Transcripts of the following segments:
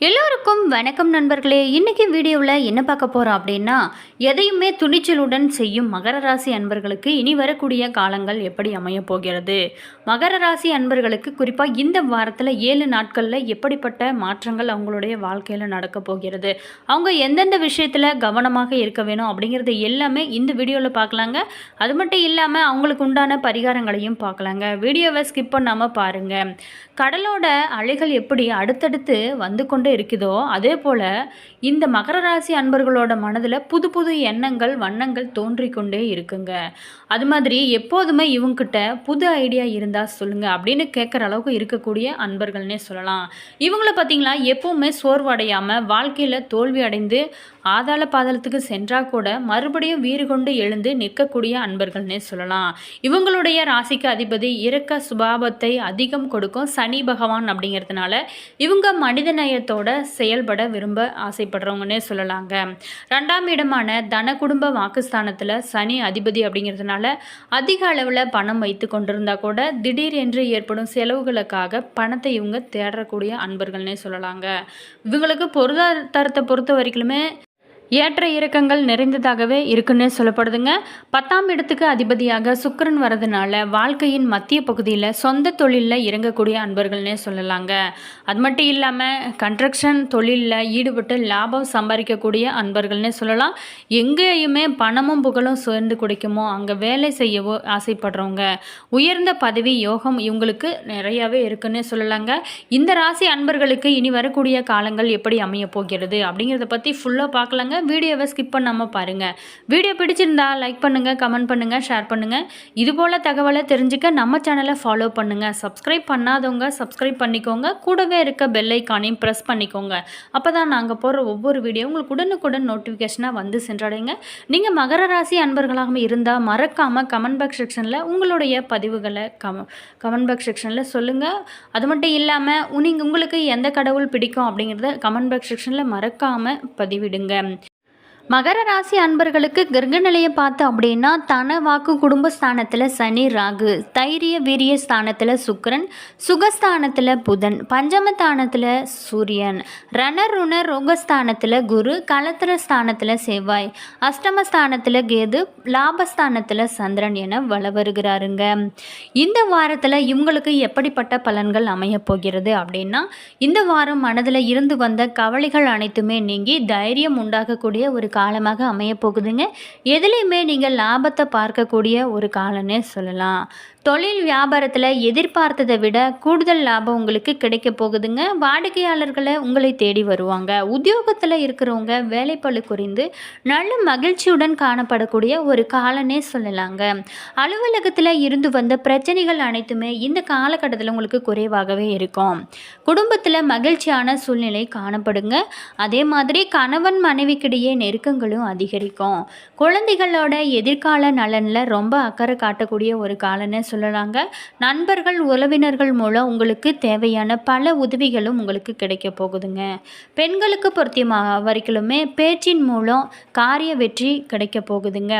எல்லோருக்கும் வணக்கம் நண்பர்களே. இன்றைக்கி வீடியோவில் என்ன பார்க்க போகிறோம் அப்படின்னா எதையுமே துணிச்சலுடன் செய்யும் மகர ராசி அன்பர்களுக்கு இனி வரக்கூடிய காலங்கள் எப்படி அமையப் போகிறது? மகர ராசி அன்பர்களுக்கு குறிப்பாக இந்த வாரத்தில் ஏழு நாட்களில் எப்படிப்பட்ட மாற்றங்கள் அவங்களுடைய வாழ்க்கையில் நடக்க போகிறது? அவங்க எந்தெந்த விஷயத்தில் கவனமாக இருக்க வேணும் அப்படிங்கிறது எல்லாமே இந்த வீடியோவில் பார்க்கலாங்க. அது மட்டும் இல்லாமல் அவங்களுக்கு உண்டான பரிகாரங்களையும் பார்க்கலாங்க. வீடியோவை ஸ்கிப் பண்ணாமல் பாருங்கள் கடலோட அலைகள் எப்படி அடுத்தடுத்து வந்து கொண்டு இருக்குதோ அதே போல் இந்த மகர ராசி அன்பர்களோட மனதில் புது புது எண்ணங்கள் வண்ணங்கள் தோன்றிக்கொண்டே இருக்குங்க. அது மாதிரி எப்போதுமே இவங்ககிட்ட புது ஐடியா இருந்தால் சொல்லுங்கள் அப்படின்னு கேட்குற அளவுக்கு இருக்கக்கூடிய அன்பர்கள்னே சொல்லலாம். இவங்கள பார்த்தீங்களா எப்போவுமே சோர்வடையாமல் வாழ்க்கையில் தோல்வி அடைந்து ஆதாள பாதாளத்துக்கு சென்றால் கூட மறுபடியும் வீறு கொண்டு எழுந்து நிற்கக்கூடிய அன்பர்கள்னே சொல்லலாம். இவங்களுடைய ராசிக்கு அதிபதி இரக்க சுபாவத்தை அதிகம் கொடுக்கும் சனி பகவான் அப்படிங்கிறதுனால இவங்க மனித நேயத்தோட செயல்பட விரும்ப ஆசைப்படுறவங்கன்னே சொல்லலாங்க. ரெண்டாம் இடமான தன குடும்ப வாக்குஸ்தானத்தில் சனி அதிபதி அப்படிங்கிறதுனால அதிக அளவில் பணம் வைத்து கொண்டிருந்தா கூட திடீர் என்று ஏற்படும் செலவுகளுக்காக பணத்தை இவங்க தேடக்கூடிய அன்பர்கள்னே சொல்லலாங்க. இவங்களுக்கு பொருளாதாரத்தை பொறுத்த வரைக்குமே ஏற்ற இறக்கங்கள் நிறைந்ததாகவே இருக்குன்னு சொல்லப்படுதுங்க. பத்தாம் இடத்துக்கு அதிபதியாக சுக்கரன் வரதுனால வாழ்க்கையின் மத்திய பகுதியில் சொந்த தொழிலில் இறங்கக்கூடிய அன்பர்கள்னே சொல்லலாங்க. அது மட்டும் இல்லாமல் கன்ஸ்ட்ரக்ஷன் தொழிலில் ஈடுபட்டு லாபம் சம்பாதிக்கக்கூடிய அன்பர்கள்னே சொல்லலாம். எங்கேயுமே பணமும் புகழும் சேர்ந்து குடிக்குமோ அங்கே வேலை செய்யவோ ஆசைப்படுறவங்க. உயர்ந்த பதவி யோகம் இவங்களுக்கு நிறையாவே இருக்குன்னு சொல்லலாங்க. இந்த ராசி அன்பர்களுக்கு இனி வரக்கூடிய காலங்கள் எப்படி அமைய போகிறது அப்படிங்கிறத பற்றி ஃபுல்லாக பார்க்கலாங்க. வீடியோவை ஸ்கிப் பண்ணாமல் பாருங்கள் வீடியோ பிடிச்சிருந்தா லைக் பண்ணுங்கள் கமெண்ட் பண்ணுங்கள் ஷேர் பண்ணுங்கள் இதுபோல் தகவலை தெரிஞ்சுக்க நம்ம சேனலை ஃபாலோ பண்ணுங்கள் சப்ஸ்கிரைப் பண்ணாதவங்க சப்ஸ்கிரைப் பண்ணிக்கோங்க. கூடவே இருக்க பெல் ஐக்கானையும் ப்ரெஸ் பண்ணிக்கோங்க. அப்போ தான் நாங்கள் போடுற ஒவ்வொரு வீடியோ உங்களுக்கு உடனுக்குடன் நோட்டிஃபிகேஷனாக வந்து சென்றடைங்க. நீங்கள் மகர ராசி அன்பர்களாக இருந்தால் மறக்காமல் கமெண்ட் பாக்ஸ் செக்ஷனில் உங்களுடைய பதிவுகளை கம கமெண்ட் பாக்ஸ் செக்ஷனில் சொல்லுங்கள் அது மட்டும் இல்லாமல் நீங்கள் உங்களுக்கு எந்த கடவுள் பிடிக்கும் அப்படிங்கிறத கமெண்ட் பாக்ஸ் செக்ஷனில் மறக்காமல் பதிவிடுங்க. மகர ராசி அன்பர்களுக்கு கிரக நிலையை பார்த்து அப்படின்னா தன வாக்கு குடும்ப ஸ்தானத்தில் சனி ராகு தைரிய வீரிய ஸ்தானத்தில் சுக்கரன் சுகஸ்தானத்தில் புதன் பஞ்சமஸ்தானத்தில் சூரியன் ரணருண ரோகஸ்தானத்தில் குரு கலத்திர ஸ்தானத்தில் செவ்வாய் அஷ்டமஸ்தானத்தில் கேது லாபஸ்தானத்தில் சந்திரன் என வள வருகிறாருங்க இந்த வாரத்தில் இவங்களுக்கு எப்படிப்பட்ட பலன்கள் அமையப் போகிறது அப்படின்னா இந்த வாரம் மனதில் இருந்து வந்த கவலைகள் அனைத்துமே நீங்கி தைரியம் உண்டாகக்கூடிய ஒரு காலமாக அமையப்போகுதுங்க எதுலேயுமே நீங்கள் லாபத்தை பார்க்கக்கூடிய ஒரு காலம்னே சொல்லலாம். தொழில் வியாபாரத்தில் எதிர்பார்த்ததை விட கூடுதல் லாபம் உங்களுக்கு கிடைக்க போகுதுங்க. வாடிக்கையாளர்களை உங்களை தேடி வருவாங்க. உத்தியோகத்தில் இருக்கிறவங்க வேலைப்பழு குறைந்து நல்ல மகிழ்ச்சியுடன் காணப்படக்கூடிய ஒரு காலனே சொல்லலாங்க. அலுவலகத்தில் இருந்து வந்த பிரச்சனைகள் அனைத்துமே இந்த காலகட்டத்தில் உங்களுக்கு குறைவாகவே இருக்கும். குடும்பத்தில் மகிழ்ச்சியான சூழ்நிலை காணப்படுங்க. அதே மாதிரி கணவன் மனைவிக்கிடையே நெருக்கங்களும் அதிகரிக்கும். குழந்தைகளோட எதிர்கால நலனில் ரொம்ப அக்கறை காட்டக்கூடிய ஒரு காலன்னு சொல்லலாங்க. நண்பர்கள் உறவினர்கள் மூலம் உங்களுக்கு தேவையான பல உதவிகளும் உங்களுக்கு கிடைக்க போகுதுங்க. பெண்களுக்கு பொருத்தமாக வரைக்கிலுமே பேச்சின் மூலம் காரிய வெற்றி கிடைக்க போகுதுங்க.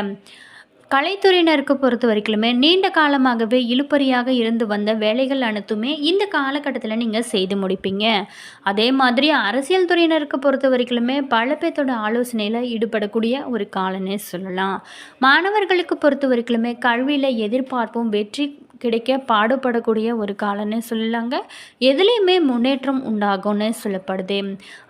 கலைத்துறையினருக்கு பொறுத்த வரைக்குமே நீண்ட காலமாகவே இழுப்பறியாக இருந்து வந்த வேலைகள் அனைத்துமே இந்த காலகட்டத்தில் நீங்கள் செய்து முடிப்பீங்க. அதே மாதிரி அரசியல் துறையினருக்கு பொறுத்த வரைக்குமே பல பேர்த்தோட ஆலோசனையில் ஈடுபடக்கூடிய ஒரு காலனே சொல்லலாம். மாணவர்களுக்கு பொறுத்த வரைக்குமே கல்வியில் எதிர்பார்ப்பும் வெற்றி கிடைக்க பாடுபடக்கூடிய ஒரு காலம்னு சொல்லலாங்க. எதுலேயுமே முன்னேற்றம் உண்டாகும்னு சொல்லப்படுது.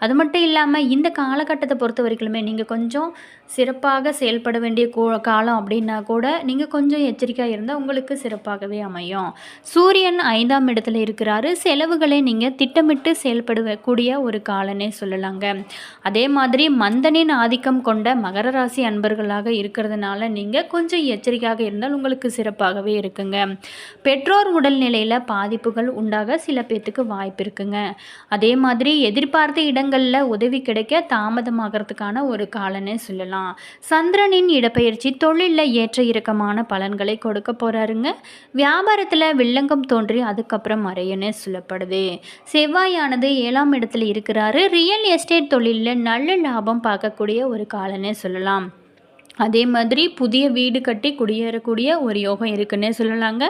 அது மட்டும் இல்லாமல் இந்த காலகட்டத்தை பொறுத்த வரைக்குமே நீங்கள் கொஞ்சம் சிறப்பாக செயல்பட வேண்டிய கோ காலம் அப்படின்னா கூட நீங்கள் கொஞ்சம் எச்சரிக்கையாக இருந்தால் உங்களுக்கு சிறப்பாகவே அமையும். சூரியன் ஐந்தாம் இடத்துல இருக்கிறாரு. செலவுகளை நீங்கள் திட்டமிட்டு செயல்படக்கூடிய ஒரு காலனே சொல்லலாங்க. அதே மாதிரி மந்தனின் ஆதிக்கம் கொண்ட மகர ராசி அன்பர்களாக இருக்கிறதுனால நீங்கள் கொஞ்சம் எச்சரிக்கையாக இருந்தால் உங்களுக்கு சிறப்பாகவே இருக்குங்க. பெற்றோர் உடல்நிலையில் பாதிப்புகள் உண்டாக சில பேர்த்துக்கு வாய்ப்பு இருக்குங்க. அதே மாதிரி எதிர்பார்த்த இடங்களில் உதவி கிடைக்க தாமதமாகறதுக்கான ஒரு காலனே சொல்லலாம். சந்திரனின் இடப்பெயர்ச்சி தொழிலில் ஏற்ற இறக்கமான பலன்களை கொடுக்க போகிறாருங்க வியாபாரத்தில் வில்லங்கம் தோன்றி அதுக்கப்புறம் மறையன்னு சொல்லப்படுது. செவ்வாயானது ஏழாம் இடத்துல இருக்கிறாரு. ரியல் எஸ்டேட் தொழிலில் நல்ல லாபம் பார்க்கக்கூடிய ஒரு காலன்னு சொல்லலாம். அதே மாதிரி புதிய வீடு கட்டி குடியேறக்கூடிய ஒரு யோகம் இருக்குன்னே சொல்லலாங்க.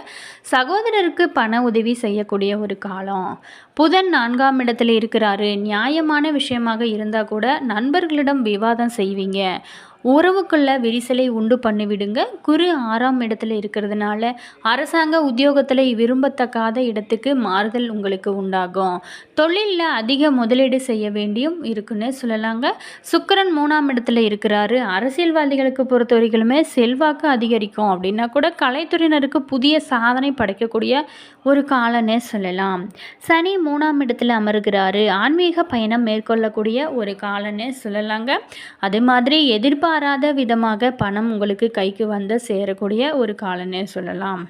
சகோதரருக்கு பண உதவி செய்யக்கூடிய ஒரு காலம். புதன் நான்காம் இடத்துல இருக்கிறாரு. நியாயமான விஷயமாக இருந்தால் கூட நண்பர்களிடம் விவாதம் செய்வீங்க. உறவுக்குள்ள விரிசலை உண்டு பண்ணிவிடுங்க. குரு ஆறாம் இடத்துல இருக்கிறதுனால அரசாங்க உத்தியோகத்தில் விரும்பத்தக்காத இடத்துக்கு மாறுதல் உங்களுக்கு உண்டாகும். தொழிலில் அதிக முதலீடு செய்ய வேண்டியும் இருக்குன்னு சொல்லலாங்க. சுக்கரன் மூணாம் இடத்துல இருக்கிறாரு. அரசியல்வாதிகளுக்கு பொறுத்த வரைக்குமே செல்வாக்கு அதிகரிக்கும். அப்படின்னா கூட கலைத்துறையினருக்கு புதிய சாதனை படைக்கக்கூடிய ஒரு காலன்னே சொல்லலாம். சனி மூணாம் இடத்துல அமர்கிறாரு. ஆன்மீக பயணம் மேற்கொள்ளக்கூடிய ஒரு காலனே சொல்லலாங்க. அதே மாதிரி எதிர்பாராத விதமாக பணம் உங்களுக்கு கைக்கு வந்து சேரக்கூடிய ஒரு காலன்னே சொல்லலாம்.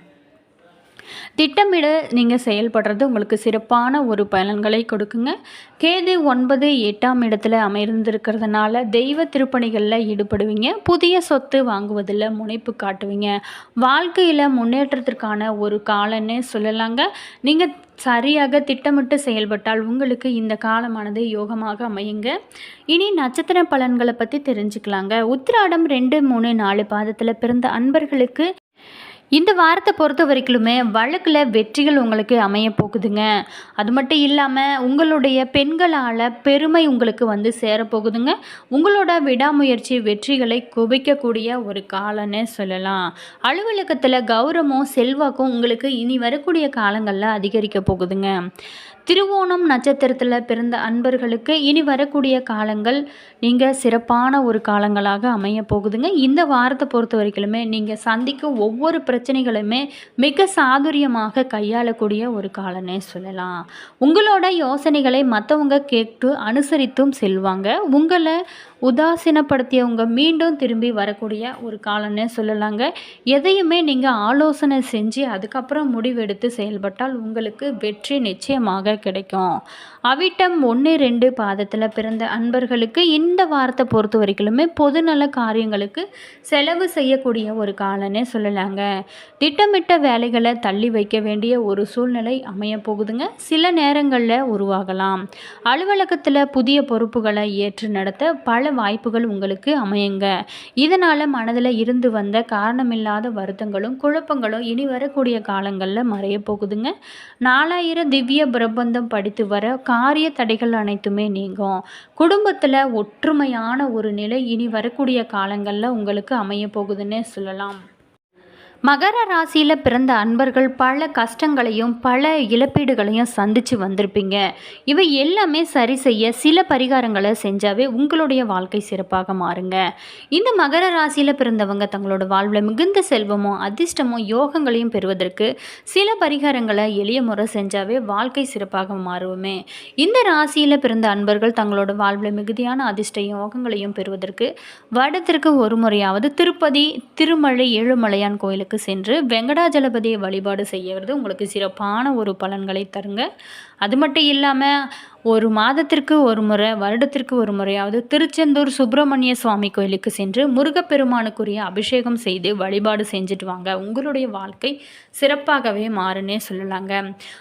திட்டமிட நீங்கள் செயல்படுறது உங்களுக்கு சிறப்பான ஒரு பலன்களை கொடுக்குங்க. கேது ஒன்பது எட்டாம் இடத்துல அமைந்திருக்கிறதுனால தெய்வ திருப்பணிகளில் ஈடுபடுவீங்க. புதிய சொத்து வாங்குவதில் முனைப்பு காட்டுவீங்க. வாழ்க்கையில் முன்னேற்றத்திற்கான ஒரு காலன்னு சொல்லலாங்க. நீங்கள் சரியாக திட்டமிட்டு செயல்பட்டால் உங்களுக்கு இந்த காலமானது யோகமாக அமையுங்க. இனி நட்சத்திர பலன்களை பற்றி தெரிஞ்சுக்கலாங்க. உத்திராடம் ரெண்டு மூணு நாலு பாதத்தில் பிறந்த அன்பர்களுக்கு இந்த வாரத்தை பொறுத்த வரைக்குமே வழக்கில் வெற்றிகள் உங்களுக்கு அமைய போகுதுங்க. அது மட்டும் இல்லாமல் உங்களுடைய பெண்களால் பெருமை உங்களுக்கு வந்து சேரப்போகுதுங்க உங்களோட விடாமுயற்சி வெற்றிகளை குவிக்கக்கூடிய ஒரு காலன்னு சொல்லலாம். அலுவலகத்தில் கௌரவம் செல்வாக்கும் உங்களுக்கு இனி வரக்கூடிய காலங்களில் அதிகரிக்க போகுதுங்க. திருவோணம் நட்சத்திரத்தில் பிறந்த அன்பர்களுக்கு இனி வரக்கூடிய காலங்கள் நீங்கள் சிறப்பான ஒரு காலங்களாக அமைய போகுதுங்க. இந்த வாரத்தை பொறுத்த வரைக்குமே நீங்கள் சந்திக்கும் ஒவ்வொரு பிரச்சனைகளுமே மிக சாதுரியமாக கையாளக்கூடிய ஒரு காலன்னே சொல்லலாம். உங்களோட யோசனைகளை மற்றவங்க கேட்டு அனுசரித்தும் செல்வாங்க. உங்களை உதாசீனப்படுத்தியவங்க மீண்டும் திரும்பி வரக்கூடிய ஒரு காலன்னே சொல்லலாங்க. எதையுமே நீங்கள் ஆலோசனை செஞ்சு அதுக்கப்புறம் முடிவெடுத்து செயல்பட்டால் உங்களுக்கு வெற்றி நிச்சயமாக கிடைக்கும். அவிட்டம் ஒன்று ரெண்டு பாதத்தில் பிறந்த அன்பர்களுக்கு இந்த வாரத்தை பொறுத்த வரைக்குமே பொதுநல காரியங்களுக்கு செலவு செய்யக்கூடிய ஒரு காலன்னு சொல்லலாங்க. திட்டமிட்ட வேலைகளை தள்ளி வைக்க வேண்டிய ஒரு சூழ்நிலை அமைய போகுதுங்க சில நேரங்களில் உருவாகலாம். அலுவலகத்தில் புதிய பொறுப்புகளை ஏற்று நடத்த பல வாய்ப்புகள் உங்களுக்கு அமையுங்க. இதனால் மனதில் இருந்து வந்த காரணமில்லாத வருத்தங்களும் குழப்பங்களும் இனி வரக்கூடிய காலங்களில் மறைய போகுதுங்க நாலாயிரம் திவ்ய ஒப்பந்தம் படித்து வர காரிய தடைகள் அனைத்துமே நீங்கும். குடும்பத்தில் ஒற்றுமையான ஒரு நிலை இனி வரக்கூடிய காலங்களில் உங்களுக்கு அமைய போகுதுன்னே சொல்லலாம். மகர ராசியில் பிறந்த அன்பர்கள் பல கஷ்டங்களையும் பல இழப்பீடுகளையும் சந்தித்து வந்திருப்பீங்க. இவை எல்லாமே சரி செய்ய சில பரிகாரங்களை செஞ்சாவே உங்களுடைய வாழ்க்கை சிறப்பாக மாறுங்க. இந்த மகர ராசியில் பிறந்தவங்க தங்களோட வாழ்வில் மிகுந்த செல்வமும் அதிர்ஷ்டமும் யோகங்களையும் பெறுவதற்கு சில பரிகாரங்களை எளிய முறை செஞ்சாவே வாழ்க்கை சிறப்பாக மாறுவோமே. இந்த ராசியில் பிறந்த அன்பர்கள் தங்களோட வாழ்வில் மிகுதியான அதிர்ஷ்ட யோகங்களையும் பெறுவதற்கு வருடத்திற்கு ஒரு முறையாவது திருப்பதி திருமலை ஏழுமலையான் கோயிலுக்கு கோயிலுக்கு சென்று வெங்கடாஜலபதியை வழிபாடு செய்யறது உங்களுக்கு சிறப்பான ஒரு பலன்களை தருங்க. அது மட்டும் இல்லாமல் ஒரு மாதத்திற்கு ஒரு முறை வருடத்திற்கு ஒரு முறையாவது திருச்செந்தூர் சுப்பிரமணிய சுவாமி கோயிலுக்கு சென்று முருகப்பெருமானுக்குரிய அபிஷேகம் செய்து வழிபாடு செஞ்சுட்டு வாங்க. உங்களுடைய வாழ்க்கை சிறப்பாகவே மாறுனே சொல்லலாங்க.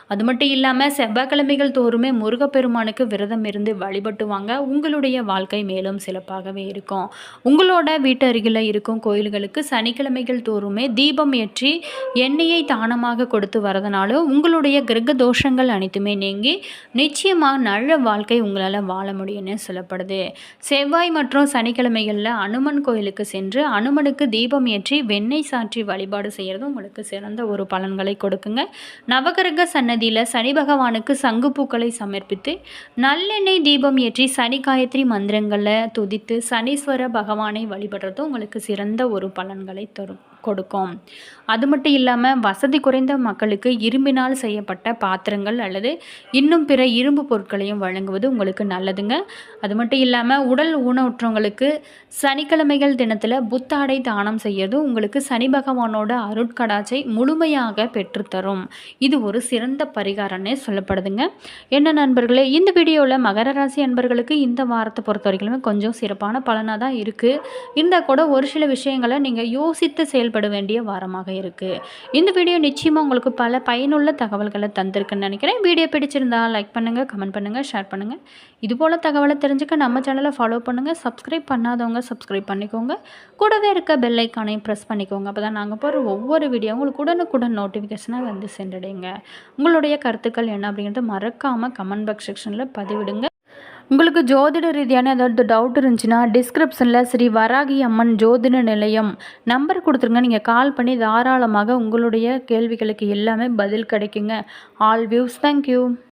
அது மட்டும் இல்லாமல் செவ்வாய்க்கிழமைகள் தோறுமே முருகப்பெருமானுக்கு விரதம் இருந்து வழிபட்டு வாங்க. உங்களுடைய வாழ்க்கை மேலும் சிறப்பாகவே இருக்கும். உங்களோட வீட்டு அருகில் இருக்கும் கோயில்களுக்கு சனிக்கிழமைகள் தோறுமே தீபம் ஏற்றி எண்ணெயை தானமாக கொடுத்து வரதுனால உங்களுடைய கிரக தோஷங்கள் அனைத்துமே நீங்கி நிச்சயமாக நல்ல வாழ்க்கை உங்களால் வாழ முடியும்னு சொல்லப்படுது. செவ்வாய் மற்றும் சனிக்கிழமைகளில் அனுமன் கோயிலுக்கு சென்று அனுமனுக்கு தீபம் ஏற்றி வெண்ணெய் சாற்றி வழிபாடு செய்கிறது உங்களுக்கு சிறந்த ஒரு பலன்களை கொடுக்குங்க. நவகிரக சன்னதியில் சனி பகவானுக்கு சங்குப்பூக்களை சமர்ப்பித்து நல்லெண்ணெய் தீபம் ஏற்றி சனி காயத்ரி மந்திரங்களை துதித்து சனீஸ்வர பகவானை வழிபடுறதும் உங்களுக்கு சிறந்த ஒரு பலன்களை தரும். கொடுக்கும். அது மட்டும் இல்லாமல் வசதி குறைந்த மக்களுக்கு இரும்பினால் செய்யப்பட்ட பாத்திரங்கள் அல்லது இன்னும் பிற இரும்பு பொருட்களையும் வழங்குவது உங்களுக்கு நல்லதுங்க. அது மட்டும் இல்லாமல் உடல் ஊனவுற்றவங்களுக்கு சனிக்கிழமைகள் தினத்தில் புத்தாடை தானம் செய்யறது உங்களுக்கு சனி பகவானோட அருட்கடாச்சை முழுமையாக பெற்றுத்தரும். இது ஒரு சிறந்த பரிகாரம்னே சொல்லப்படுதுங்க. என்ன நண்பர்களே இந்த வீடியோவில் மகர ராசி அன்பர்களுக்கு இந்த வாரத்தை பொறுத்த வரைக்கும் கொஞ்சம் சிறப்பான பலனாக தான் இருக்குது இருந்தால் கூட ஒரு சில விஷயங்களை நீங்கள் யோசித்து செயல் செயல்பட வேண்டிய வாரமாக இருக்குது இந்த வீடியோ நிச்சயமாக உங்களுக்கு பல பயனுள்ள தகவல்களை தந்திருக்குன்னு நினைக்கிறேன். வீடியோ பிடிச்சிருந்தா லைக் பண்ணுங்கள் கமெண்ட் பண்ணுங்கள் ஷேர் பண்ணுங்கள் இதுபோல் தகவலை தெரிஞ்சுக்க நம்ம சேனலை ஃபாலோ பண்ணுங்கள் சப்ஸ்கிரைப் பண்ணாதவங்க சப்ஸ்கிரைப் பண்ணிக்கோங்க. கூடவே இருக்க பெல் ஐக்கானையும் ப்ரெஸ் பண்ணிக்கோங்க. அப்போ தான் நாங்கள் போகிற ஒவ்வொரு வீடியோ உங்களுக்கு உடனுக்குடன் நோட்டிஃபிகேஷனாக வந்து சென்றடைங்க. உங்களுடைய கருத்துக்கள் என்ன அப்படிங்கிறது மறக்காமல் கமெண்ட் பாக்ஸ் செக்ஷனில் பதிவிடுங்க. உங்களுக்கு ஜோதிட ரீதியான ஏதாவது டவுட் இருந்துச்சுன்னா டிஸ்கிரிப்ஷனில் ஸ்ரீ வராகி அம்மன் ஜோதிட நிலையம் நம்பர் கொடுத்துருங்க. நீங்கள் கால் பண்ணி தாராளமாக உங்களுடைய கேள்விகளுக்கு எல்லாமே பதில் கிடைக்குங்க. All views thank you